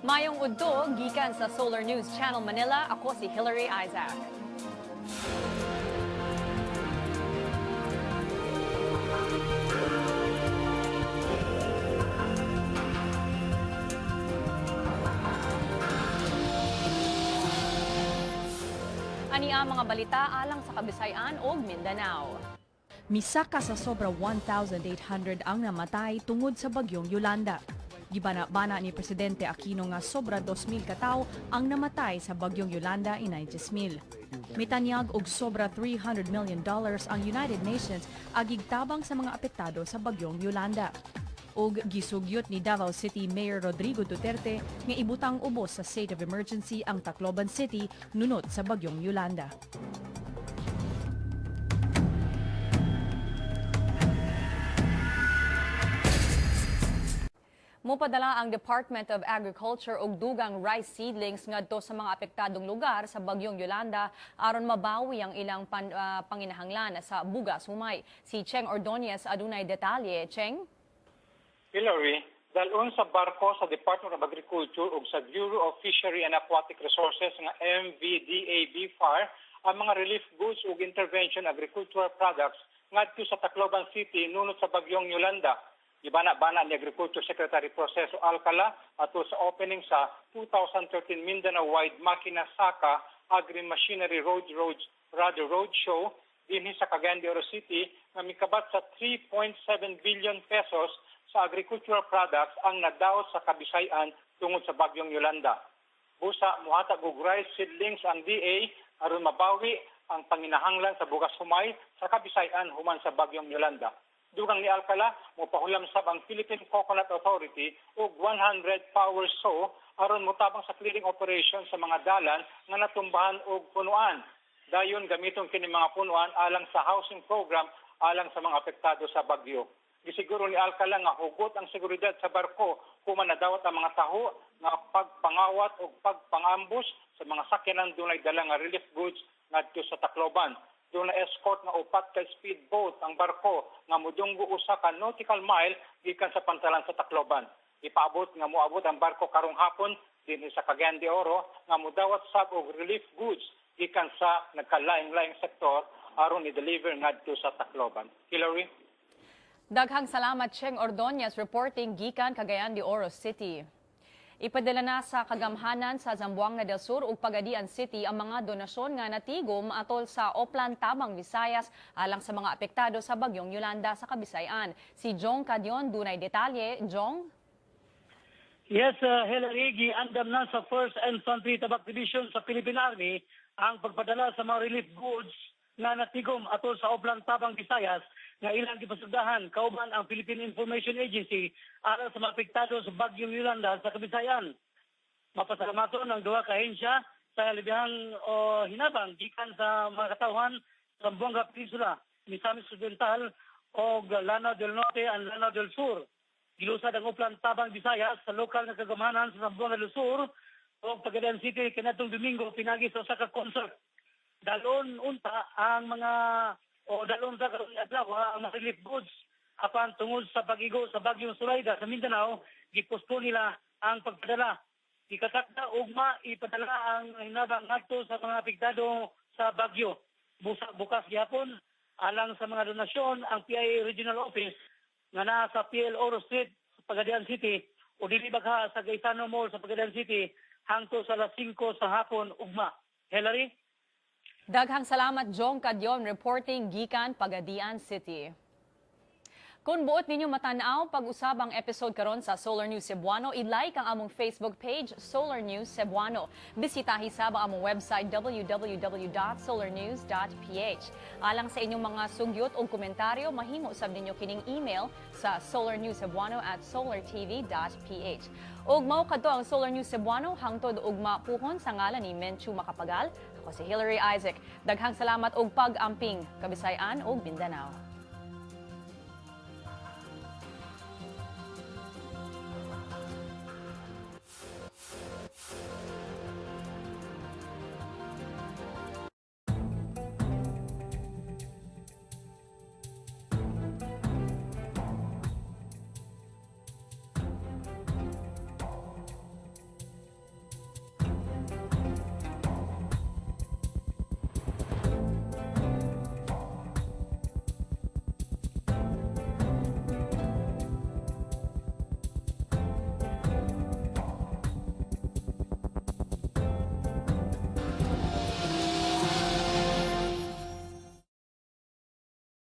Mayong udto, gikan sa Solar News Channel Manila, ako si Hillary Isaac. Ani ang mga balita alang sa Kabisayan ug Mindanao. Misaka sa sobra 1,800 ang namatay tungod sa bagyong Yolanda. Gibana-bana ni Presidente Aquino nga sobra 2,000 katao ang namatay sa bagyong Yolanda inayjes mil. Mitanyag og sobra 300 million dollars ang United Nations agig tabang sa mga apektado sa bagyong Yolanda. Og gisugyot ni Davao City Mayor Rodrigo Duterte nga ibutang ubos sa state of emergency ang Tacloban City nunot sa bagyong Yolanda. Mupadala ang Department of Agriculture og dugang rice seedlings ngadto sa mga apektadong lugar sa bagyong Yolanda aron mabawi ang ilang pan, ah, panginahanglan sa bugas humay. Si Cheng Ordonez adunay detalye. Cheng? Hillary, dalon sa barko sa Department of Agriculture ug sa Bureau of Fishery and Aquatic Resources nga MVDAB-FAR ang mga relief goods ug intervention agricultural products ngadto sa Tacloban City nunot sa bagyong Yolanda. Ibana-bana ni Agriculture Secretary Proceso Alcala ato sa opening sa 2013 Mindanao-wide Makina Saka Agri-Machinery Road Road Radio Road Show dinhi sa Cagayan de Oro City nga mikabat sa 3.7 billion pesos sa agricultural products ang nadaot sa Kabisayan tungod sa bagyong Yolanda. Busa muhatag og rice seedlings ang DA aron mabawi ang panginahanglan sa bugas humay sa Kabisayan human sa bagyong Yolanda. Dugang ni Alcala, mopahulam sab ang Philippine Coconut Authority og 100 power saw aron motabang sa clearing operation sa mga dalan nga natumbahan og punuan. Dayon gamiton kini mga punuan alang sa housing program alang sa mga apektado sa bagyo. Gisiguro ni Alcala nga hugot ang seguridad sa barko kuman nadawat ang mga taho nga pagpangawat o pagpangambus sa mga sakyanan dunay dala nga relief goods ngadto sa Tacloban. Doon na escort nga upat ka speedboat ang barko nga mudunggo usa ka nautical mile gikan sa pantalan sa Tacloban. Ipaabot nga moabot ang barko karong hapon dinhi sa Cagayan de Oro nga mudawat sab og relief goods gikan sa nagkalaing-laing sektor aron i-deliver ngadto sa Tacloban. Hillary? Daghang salamat Cheng Ordonez reporting gikan Cagayan de Oro City. Ipadala na sa kagamhanan sa Zamboanga del Sur ug Pagadian City ang mga donasyon nga natigom atol sa Oplan Tabang Visayas alang sa mga apektado sa bagyong Yolanda sa Kabisayan. Si Jong Cadion dunay detalye. Jong? Yes, uh, Hillary, giandam na sa 1st Infantry Tabak Division sa Philippine Army ang pagpadala sa mga relief goods nga natigom atol sa Oblan Tabang Visayas nga ilang gipasugdahan kauban ang Philippine Information Agency aral sa mga apektado sa bagyong Yolanda sa Kabisayan. Mapasalamaton ang duha ka ahensya sa libihang o hinabang gikan sa mga katawhan sa Buanga Peninsula, Misamis Occidental o Lanao del Norte and Lanao del Sur. Gilusad ang uplan tabang Visayas sa lokal nga kagamanan sa Zamboanga del Sur o Pagadian City kanatong Domingo pinagi sa usa concert. Dalon unta ang mga o dalon sa karon adlaw ang relief goods apan tungod sa pagigo sa bagyong Sulaida sa Mindanao gipusto nila ang pagpadala. Ikatakda ugma ipadala ang hinabang ngadto sa mga apektado sa bagyo. Busa bukas gyapon alang sa mga donasyon ang PIA Regional Office nga naa sa PL Oro Street sa Pagadian City o dili bagha sa Gaetano Mall sa Pagadian City hangtod sa alas 5 sa hapon ugma. Hillary? Daghang salamat Jong Cadion reporting gikan Pagadian City. Kung buot ninyo matanaw pag-usab ang episode karon sa Solar News Cebuano, i-like ang among Facebook page Solar News Cebuano. Bisitahi sab ang among website www.solarnews.ph. Alang sa inyong mga sugyot o komentaryo, mahimo sab ninyo kining email sa solarnewscebuano at solartv.ph. Ug mao kadto ang Solar News Cebuano hangtod ugma puhon sa ngalan ni Menchu Makapagal. Ako si Hillary Isaac. Daghang salamat og pag-amping Kabisayan ug Mindanao.